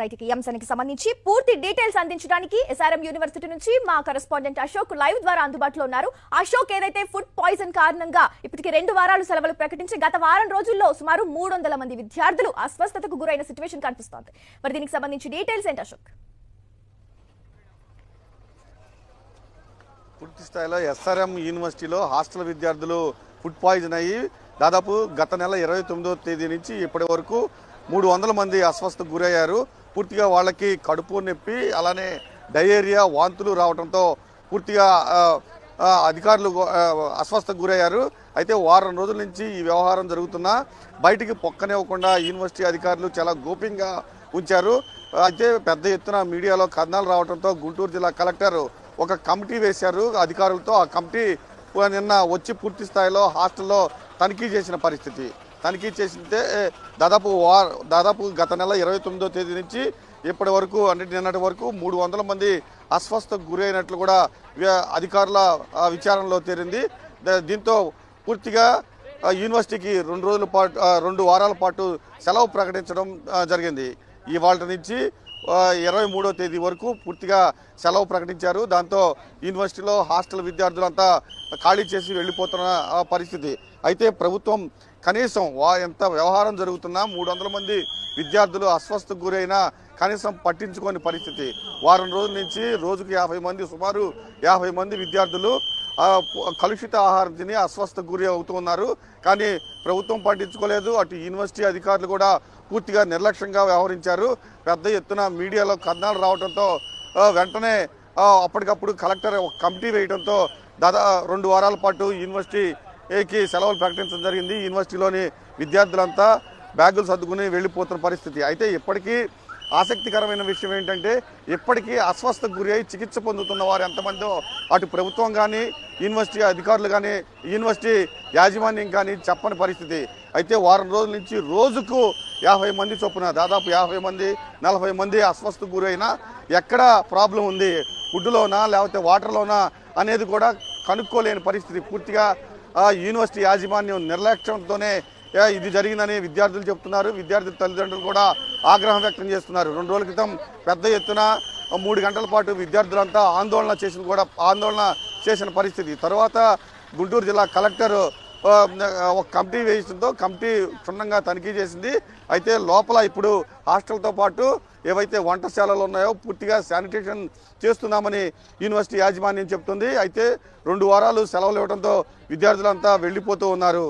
Right ఈ అంశానికి సంబంధించి పూర్తి డీటెయిల్స్ అందించడానికి ఎస్ఆర్ఎం యూనివర్సిటీ నుంచి మా కరెస్పాండెంట్ అశోక్ లైవ్ ద్వారా అందుబాటులో ఉన్నారు. అశోక్ ఏదైతే ఫుడ్ పాయిజన్ కారణంగా ఇప్పటికి రెండు వారాలు సెలవులు ప్రకటించి గత వారం రోజుల్లో సుమారు మూడు వందల మంది విద్యార్థులు అస్వస్థతకు గురైన సిచ్యువేషన్ కనిపిస్తోంది. మరి దీనికి సంబంధించి డీటెయిల్స్ ఏంటి అశోక్? పూర్తి స్థాయిలో ఎస్ఆర్ఎం యూనివర్సిటీలో హాస్టల్ విద్యార్థులు ఫుడ్ పాయిజన్ అయ్యి దాదాపు గత నెల ఇరవై తొమ్మిదో తేదీ నుంచి ఇప్పటి వరకు మూడు వందల మంది అస్వస్థకు గురయ్యారు. పూర్తిగా వాళ్ళకి కడుపు నొప్పి అలానే డయేరియా వాంతులు రావడంతో పూర్తిగా అధికారులు అస్వస్థ అస్వస్థకు గురయ్యారు. అయితే వారం రోజుల నుంచి ఈ వ్యవహారం జరుగుతున్నా. బయటికి పొక్కనివ్వకుండా యూనివర్సిటీ అధికారులు చాలా గోప్యంగా ఉంచారు. అయితే పెద్ద ఎత్తున మీడియాలో కథనాలు రావడంతో గుంటూరు జిల్లా కలెక్టర్ ఒక కమిటీ వేశారు. అధికారులతో ఆ కమిటీ నిన్న వచ్చి పూర్తి స్థాయిలో హాస్టల్లో తనిఖీ చేసిన పరిస్థితి. తనిఖీ చేసింటే దాదాపు వార్ దాదాపు గత నెల ఇరవై తొమ్మిదో తేదీ నుంచి ఇప్పటి వరకు అంటే నిన్నటి వరకు మూడు వందల మంది అస్వస్థకు గురైనట్లు కూడా అధికారుల విచారణలో తేలింది. దీంతో పూర్తిగా యూనివర్సిటీకి రెండు రోజుల పాటు రెండు వారాల పాటు సెలవు ప్రకటించడం జరిగింది. ఇవాళ నుంచి ఇరవై మూడో తేదీ వరకు పూర్తిగా సెలవు ప్రకటించారు. దాంతో యూనివర్సిటీలో హాస్టల్ విద్యార్థులంతా ఖాళీ చేసి వెళ్ళిపోతున్న పరిస్థితి. అయితే ప్రభుత్వం కనీసం వా ఎంత వ్యవహారం జరుగుతున్నా మూడు వందల మంది విద్యార్థులు అస్వస్థకు గురైనా కనీసం పట్టించుకోని పరిస్థితి. వారం రోజుల నుంచి రోజుకు యాభై మంది సుమారు యాభై మంది విద్యార్థులు కలుషిత ఆహారం తిని అస్వస్థ గురి అవుతున్నారు కానీ ప్రభుత్వం పట్టించుకోలేదు అటు యూనివర్సిటీ అధికారులు కూడా పూర్తిగా నిర్లక్ష్యంగా వ్యవహరించారు. పెద్ద ఎత్తున మీడియాలో కథనాలు రావడంతో వెంటనే అప్పటికప్పుడు కలెక్టర్ ఒక కమిటీ వేయడంతో దాదా రెండు వారాల పాటు యూనివర్సిటీకి సెలవులు ప్రకటించడం జరిగింది. యూనివర్సిటీలోని విద్యార్థులంతా బ్యాగులు సర్దుకుని వెళ్ళిపోతున్న పరిస్థితి. అయితే ఇప్పటికీ ఆసక్తికరమైన విషయం ఏంటంటే ఇప్పటికీ అస్వస్థకు గురి అయి చికిత్స పొందుతున్న వారు ఎంతమందో అటు ప్రభుత్వం కానీ యూనివర్సిటీ అధికారులు కానీ యూనివర్సిటీ యాజమాన్యం కానీ చెప్పని పరిస్థితి. అయితే వారం రోజుల నుంచి రోజుకు యాభై మంది చొప్పున దాదాపు యాభై మంది నలభై మంది అస్వస్థకు గురైనా ఎక్కడ ప్రాబ్లం ఉంది? ఫుడ్లోనా లేకపోతే వాటర్లోనా అనేది కూడా కనుక్కోలేని పరిస్థితి. పూర్తిగా యూనివర్సిటీ యాజమాన్యం నిర్లక్ష్యంతోనే ఇది జరిగిందని విద్యార్థులు చెప్తున్నారు. విద్యార్థుల తల్లిదండ్రులు కూడా ఆగ్రహం వ్యక్తం చేస్తున్నారు. రెండు రోజుల క్రితం పెద్ద ఎత్తున మూడు గంటల పాటు విద్యార్థులంతా ఆందోళన చేసిన కూడా ఆందోళన చేసిన పరిస్థితి. తర్వాత గుంటూరు జిల్లా కలెక్టర్ ఒక కమిటీ వేయడంతో కమిటీ క్షుణ్ణంగా తనిఖీ చేసింది. అయితే లోపల ఇప్పుడు హాస్టల్తో పాటు ఏవైతే వంటశాలలు ఉన్నాయో పూర్తిగా శానిటేషన్ చేస్తున్నామని యూనివర్సిటీ యాజమాన్యం చెప్తుంది. అయితే రెండు వారాలు సెలవులు ఇవ్వడంతో విద్యార్థులంతా వెళ్ళిపోతూ ఉన్నారు.